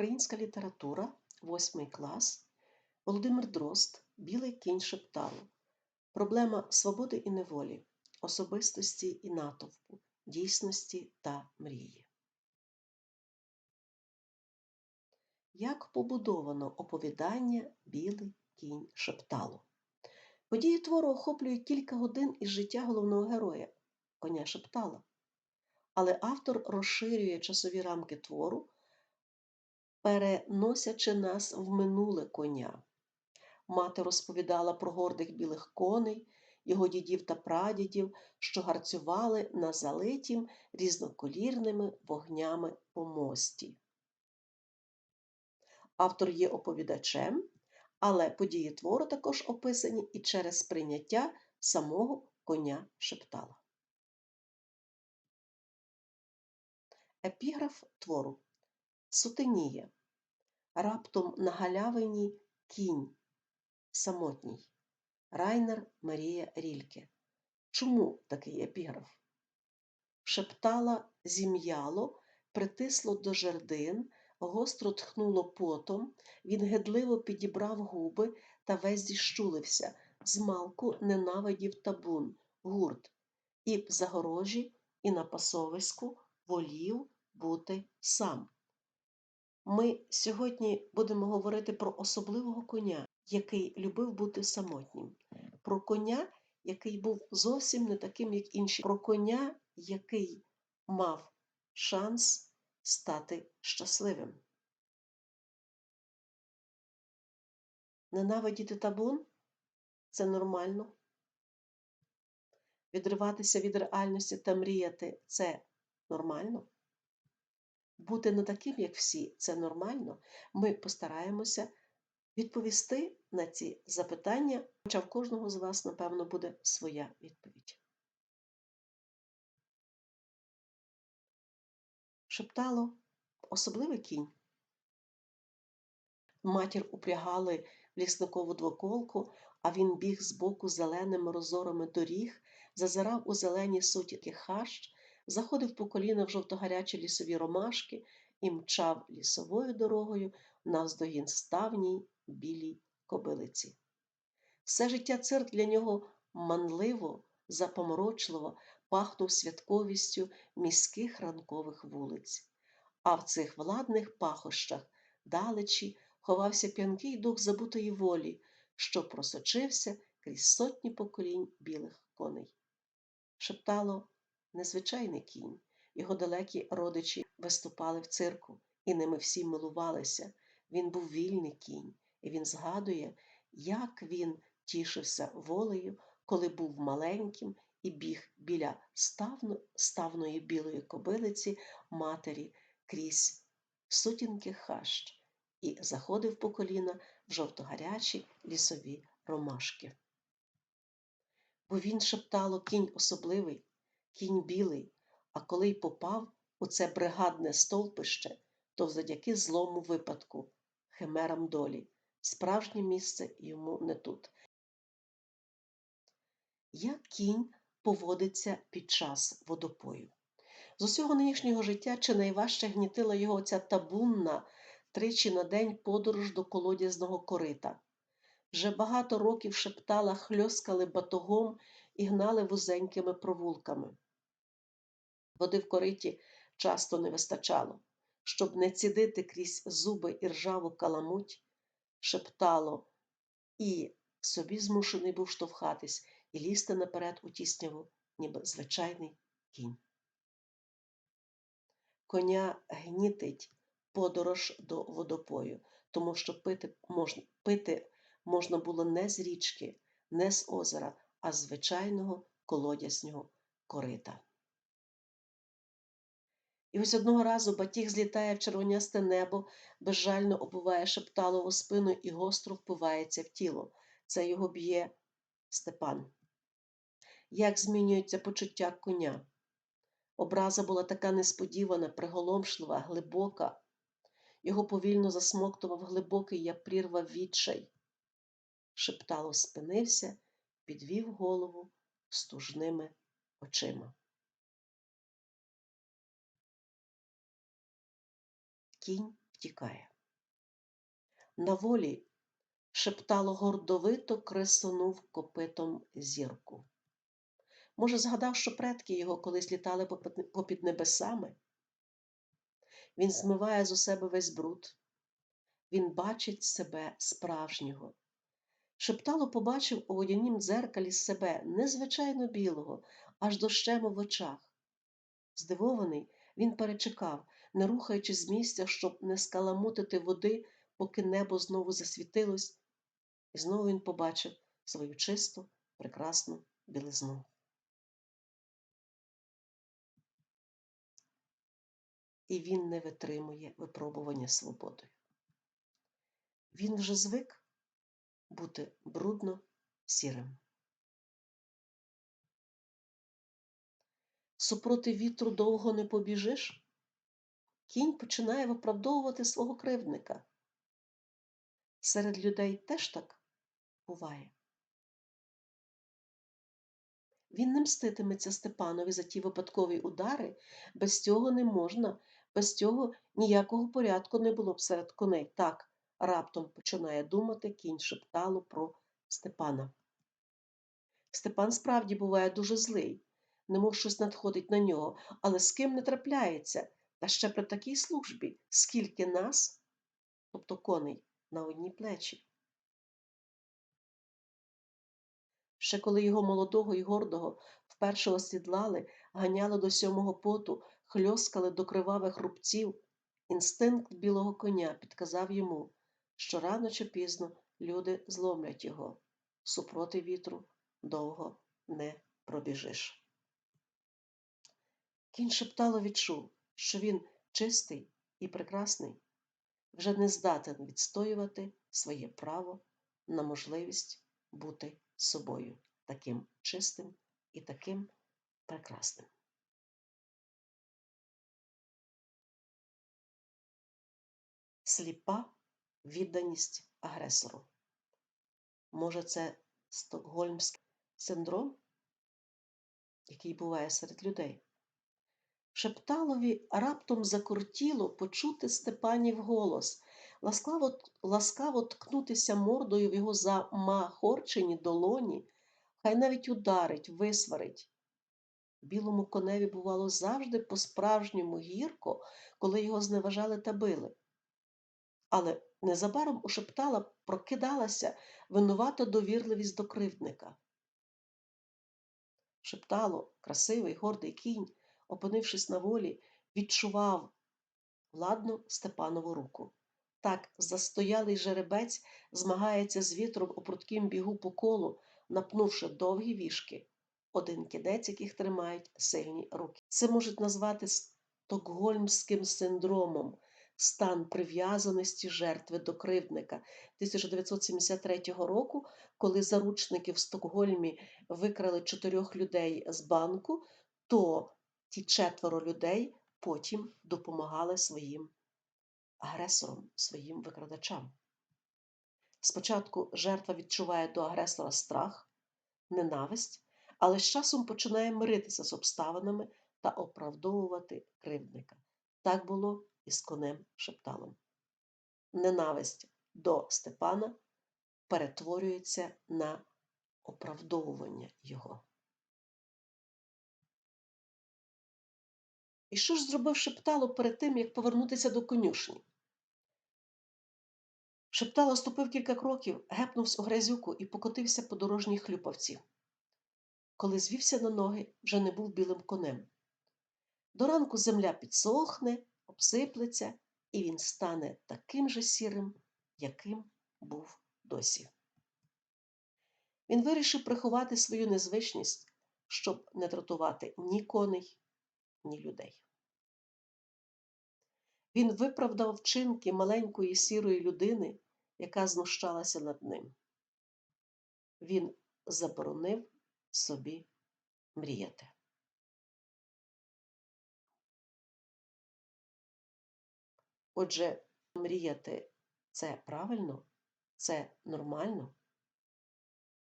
Українська література, 8 клас, Володимир Дрозд, Білий кінь шепталу. Проблема свободи і неволі, особистості і натовпу, дійсності та мрії. Як побудовано оповідання Білий кінь шепталу. Події твору охоплюють кілька годин із життя головного героя коня шептала. Але автор розширює часові рамки твору, переносячи нас в минуле коня. Мати розповідала про гордих білих коней, його дідів та прадідів, що гарцювали на залитім різноколірними вогнями помості. Автор є оповідачем, але події твору також описані і через сприйняття самого коня шептала. Епіграф твору Сутеніє. Раптом на галявині кінь самотній. Райнер Марія Рільке. Чому такий епіграф? Шептала зім'яло, притисло до жердин, гостро тхнуло потом, він гидливо підібрав губи та весь зіщулився, змалку ненавидів табун, гурт, і в загорожі, і на пасовиську волів бути сам. Ми сьогодні будемо говорити про особливого коня, який любив бути самотнім, про коня, який був зовсім не таким, як інші, про коня, який мав шанс стати щасливим. Ненавидіти табун це нормально. Відриватися від реальності та мріяти це нормально. Бути не таким, як всі, це нормально. Ми постараємося відповісти на ці запитання, хоча в кожного з вас, напевно, буде своя відповідь. Шептало особливий кінь. Матір упрягали в лісникову двоколку, а він біг з боку зеленими розорами доріг, зазирав у зелені сутінки хащ, заходив по коліна в жовтогарячі лісові ромашки і мчав лісовою дорогою навздогін ставній білій кобилиці. Все життя цирк для нього манливо, запоморочливо пахнув святковістю міських ранкових вулиць, а в цих владних пахощах далечі ховався п'янкий дух забутої волі, що просочився крізь сотні поколінь білих коней. Шептало незвичайний кінь, його далекі родичі виступали в цирку, і ними всі милувалися. Він був вільний кінь, і він згадує, як він тішився волею, коли був маленьким і біг біля ставно, ставної білої кобилиці матері крізь сутінки хащ і заходив по коліна в жовтогарячі лісові ромашки. Бо він шептало кінь особливий, кінь білий, а коли й попав у це бригадне стовпище, то завдяки злому випадку, химерам долі, справжнє місце йому не тут. Як кінь поводиться під час водопою? З усього нинішнього життя чи найважче гнітила його ця табунна тричі на день подорож до колодязного корита. Вже багато років шептала, хльоскали батогом і гнали вузенькими провулками. Води в кориті часто не вистачало, щоб не цідити крізь зуби і ржаву каламуть, шептало, і собі змушений був штовхатись і лізти наперед у тісняву, ніби звичайний кінь. Коня гнітить подорож до водопою, тому що пити можна, пити можна було не з річки, не з озера, а звичайного колодязного корита. І ось одного разу батіг злітає в червонясте небо, безжально обуває шепталову спину і гостро впивається в тіло. Це його б'є Степан. Як змінюється почуття коня? Образа була така несподівана, приголомшлива, глибока. Його повільно засмоктував глибокий, як прірва відчай. Шептало спинився, підвів голову стужними очима. Кінь втікає. На волі шептало гордовито кресонув копитом зірку. Може, згадав, що предки його колись літали попід небесами? Він змиває з у себе весь бруд, він бачить себе справжнього. Шептало побачив у водянім дзеркалі себе незвичайно білого, аж дощему в очах. Здивований, він перечекав, не рухаючись з місця, щоб не скаламутити води, поки небо знову засвітилось, і знову він побачив свою чисту, прекрасну білизну. І він не витримує випробування свободою. Він вже звик бути брудно сірим. Супроти вітру довго не побіжиш, кінь починає виправдовувати свого кривдника. Серед людей теж так буває. Він не мститиметься Степанові за ті випадкові удари, без цього не можна, без цього ніякого порядку не було б серед коней. Так, раптом починає думати кінь шептало про Степана. Степан справді буває дуже злий, немов щось надходить на нього, але з ким не трапляється, та ще при такій службі, скільки нас, тобто коней, на одні плечі. Ще коли його молодого і гордого вперше осідлали, ганяли до сьомого поту, хльоскали до кривавих рубців, інстинкт білого коня підказав йому, що рано чи пізно люди зломлять його, супроти вітру довго не пробіжиш. Кінь шептало відчув, що він чистий і прекрасний, вже не здатен відстоювати своє право на можливість бути собою таким чистим і таким прекрасним. Сліпа відданість агресору. Може, це стокгольмський синдром, який буває серед людей. Шепталові раптом закортіло почути Степанів голос, ласкаво ласкаво ткнутися мордою в його замахорчені долоні, хай навіть ударить, висварить. Білому коневі бувало завжди по-справжньому гірко, коли його зневажали та били. Але незабаром ушептала, прокидалася винувата довірливість до кривдника. Шептало, красивий, гордий кінь, опинившись на волі, відчував ладну Степанову руку. Так застоялий жеребець змагається з вітром у прудкім бігу по колу, напнувши довгі вішки, один кінець яких тримають сильні руки. Це можуть назвати стокгольмським синдромом, стан прив'язаності жертви до кривдника 1973 року, коли заручники в Стокгольмі викрали чотирьох людей з банку, то ті четверо людей потім допомагали своїм агресором, своїм викрадачам. Спочатку жертва відчуває до агресора страх, ненависть, але з часом починає миритися з обставинами та оправдовувати кривдника. Так було і з конем шепталом. Ненависть до Степана перетворюється на оправдовування його. І що ж зробив шептало перед тим, як повернутися до конюшні? Шептало ступив кілька кроків, гепнувся у грязюку і покотився по дорожній хлюпавці. Коли звівся на ноги, вже не був білим конем. До ранку земля підсохне, обсиплеться, і він стане таким же сірим, яким був досі. Він вирішив приховати свою незвичність, щоб не дратувати ні коней, ні людей. Він виправдав вчинки маленької сірої людини, яка знущалася над ним. Він заборонив собі мріяти. Отже, мріяти це правильно, це нормально.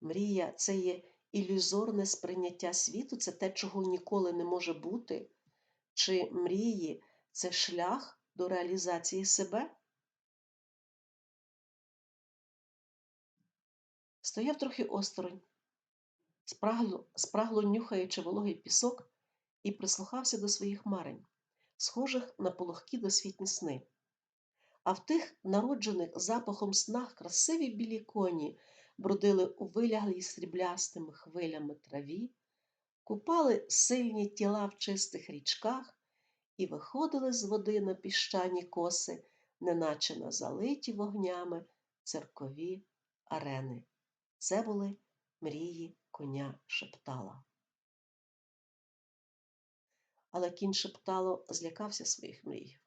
Мрія це є ілюзорне сприйняття світу, це те, чого ніколи не може бути, чи мрії це шлях до реалізації себе? Стояв трохи осторонь, спрагло, спрагло нюхаючи вологий пісок, і прислухався до своїх марень, схожих на пологкі досвітні сни. А в тих народжених запахом снах красиві білі коні бродили у виляглій сріблястими хвилями траві, купали сильні тіла в чистих річках і виходили з води на піщані коси, неначе на залиті вогнями церкові арени. Це були мрії коня шептала. Але кінь шептало злякався своїх мрій.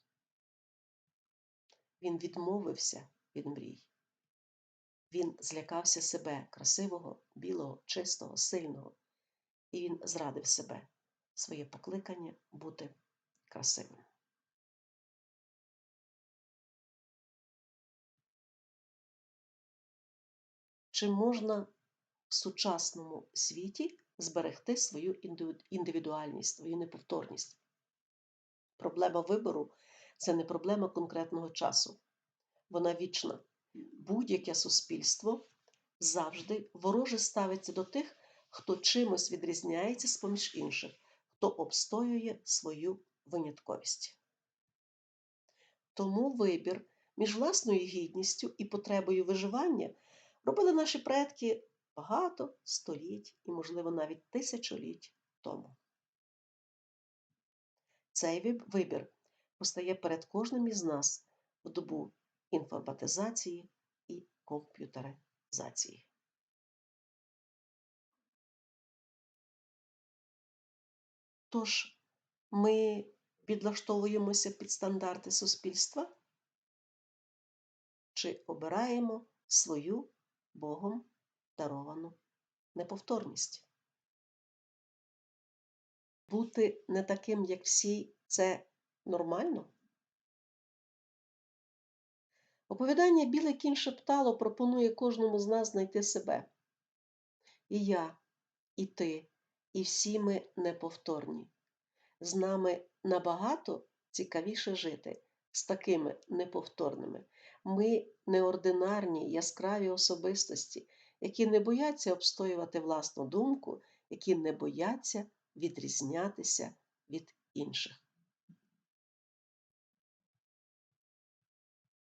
Він відмовився від мрій. Він злякався себе красивого, білого, чистого, сильного, і він зрадив себе, своє покликання бути красивим. Чи можна в сучасному світі зберегти свою індивідуальність, свою неповторність? Проблема вибору це не проблема конкретного часу. Вона вічна. Будь-яке суспільство завжди вороже ставиться до тих, хто чимось відрізняється з поміж інших, хто обстоює свою винятковість. Тому вибір між власною гідністю і потребою виживання робили наші предки багато століть і, можливо, навіть тисячоліть тому. Цей вибір постає перед кожним із нас в добу інформатизації і комп'ютеризації. Тож ми підлаштовуємося під стандарти суспільства чи обираємо свою Богом даровану неповторність. Бути не таким, як всі, це нормально? Оповідання Біле кінь шептало пропонує кожному з нас знайти себе. І я, і ти, і всі ми неповторні. З нами набагато цікавіше жити з такими неповторними. Ми неординарні, яскраві особистості, які не бояться обстоювати власну думку, які не бояться відрізнятися від інших.